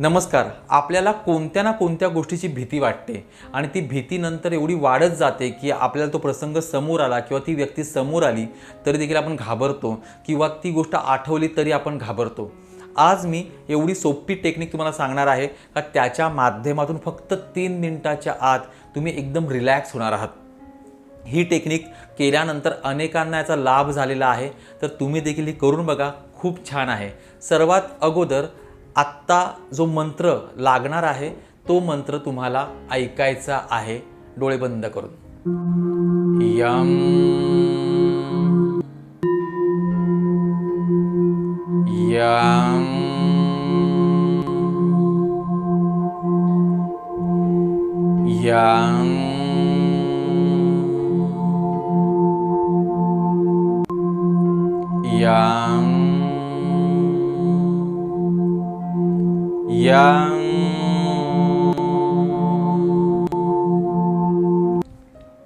नमस्कार. आपल्याला कोणत्या ना कोणत्या गोष्टीची भीती वाटते आणि ती भीती नंतर एवढी वाढत जाते की आपल्याला तो प्रसंग समोर आला किंवा ती व्यक्ती समोर आली तरी देखील आपण घाबरतो किंवा ती गोष्ट आठवली तरी आपण घाबरतो. आज मी एवढी सोपी टेक्निक तुम्हाला सांगणार आहे का त्याच्या माध्यमातून फक्त तीन मिनटाच्या आत तुम्ही एकदम रिलॅक्स होणार आहात. ही टेक्निक केल्यानंतर अनेकांना याचा लाभ झालेला आहे तर तुम्ही देखील ही करून बघा. खूप छान आहे. सर्वात अगोदर आत्ता जो मंत्र लागणार आहे तो मंत्र तुम्हाला ऐकायचा आहे. डोळे बंद करून. यम. यम. यम. यम. यम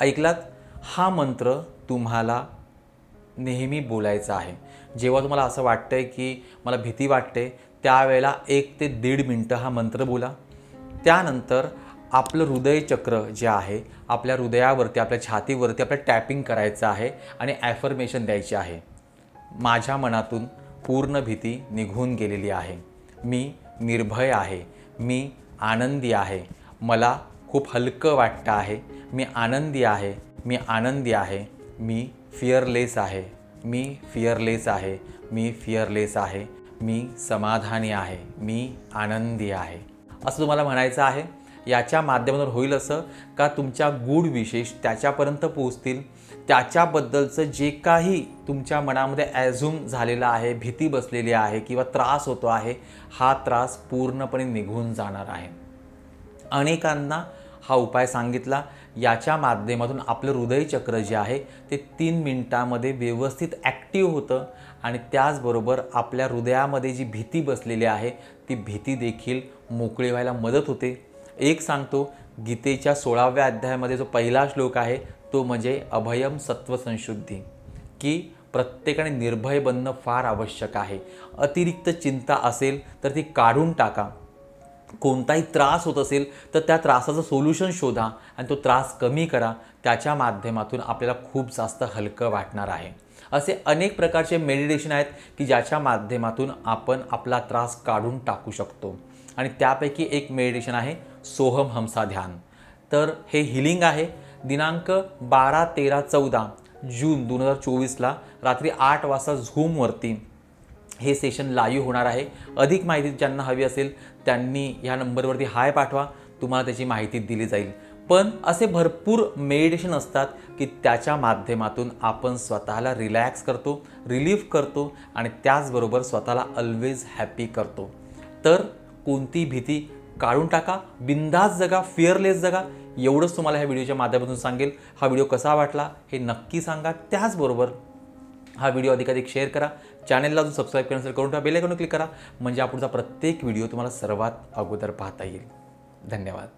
ऐकलात? हा मंत्र तुम्हाला नेहमी बोलायचा आहे. जेव्हा तुम्हाला असं वाटतंय की मला भीती वाटते त्यावेळेला एक ते दीड मिनटं हा मंत्र बोला. त्यानंतर आपलं हृदयचक्र जे आहे आपल्या हृदयावरती आपल्या छातीवरती आपलं टॅपिंग करायचं आहे आणि ॲफर्मेशन द्यायची आहे. माझ्या मनातून पूर्ण भीती निघून गेलेली आहे. मी निर्भय आहे. मी आनंदी आहे. मला खूप हलकं वाटतं आहे. मी आनंदी आहे. मी आनंदी आहे. मी फिअरलेस आहे. मी फिअरलेस आहे. मी फिअरलेस आहे. मी समाधानी आहे. मी आनंदी आहे. असं तुम्हाला म्हणायचं आहे? याच्या माध्यमातून होईल असं का तुमच्या गूढ विशेष त्याच्यापर्यंत पोहोचतील? त्याच्याबद्दलचं जे काही तुमच्या मनामध्ये ॲझ्युम झालेलं आहे भीती बसलेली आहे किंवा त्रास होतो आहे हा त्रास पूर्णपणे निघून जाणार आहे. अनेकांना हा उपाय सांगितला. याच्या माध्यमातून आपलं हृदयचक्र जे आहे ते तीन मिनटामध्ये व्यवस्थित ॲक्टिव्ह होतं आणि त्याचबरोबर आपल्या हृदयामध्ये जी भीती बसलेली आहे ती भीती देखील मोकळी व्हायला मदत होते. एक सांगतो गीतेच्या सोळाव्या अध्यायामध्ये जो पहिला श्लोक आहे तो म्हणजे अभयम सत्वसंशुद्धी की प्रत्येकाने निर्भय बनणं फार आवश्यक आहे. अतिरिक्त चिंता असेल तर ती काढून टाका. कोणताही त्रास होत असेल तर त्या त्रासाचं सोल्युशन शोधा आणि तो त्रास कमी करा. त्याच्या माध्यमातून आपल्याला खूप जास्त हलकं वाटणार आहे. असे अनेक प्रकारचे मेडिटेशन आहेत की ज्याच्या माध्यमातून आपण आपला त्रास काढून टाकू शकतो. आणि त्यापैकी एक मेडिटेशन आहे सोहम हमसा ध्यान. तर हे हिलिंग आहे. दिनांक बारा तेरा चौदा जून दोन हजार चोवीसला रात्री आठ वाजता झूमवरती हे सेशन लाईव्ह होणार आहे. अधिक माहिती ज्यांना हवी असेल त्यांनी ह्या नंबरवरती हाय पाठवा. तुम्हाला त्याची माहिती दिली जाईल. पण असे भरपूर मेडिटेशन असतात की त्याच्या माध्यमातून आपण स्वतःला रिलॅक्स करतो रिलीफ करतो आणि त्याचबरोबर स्वतःला ऑलवेज हॅपी करतो. तर कोणती भीती काढून टाका बिंदास जगा फिअरलेस जगा. एवढंच तुम्हाला ह्या व्हिडिओच्या माध्यमातून सांगेल. हा व्हिडिओ कसा वाटला हे नक्की सांगा. त्याचबरोबर हा व्हिडिओ अधिकाधिक शेअर करा. चॅनलला अजून सबस्क्राईब करण्यासाठी करून ठेवा. बेल क्लिक करा. म्हणजे हा पुढचा प्रत्येक व्हिडिओ तुम्हाला सर्वात अगोदर पाहता येईल. धन्यवाद.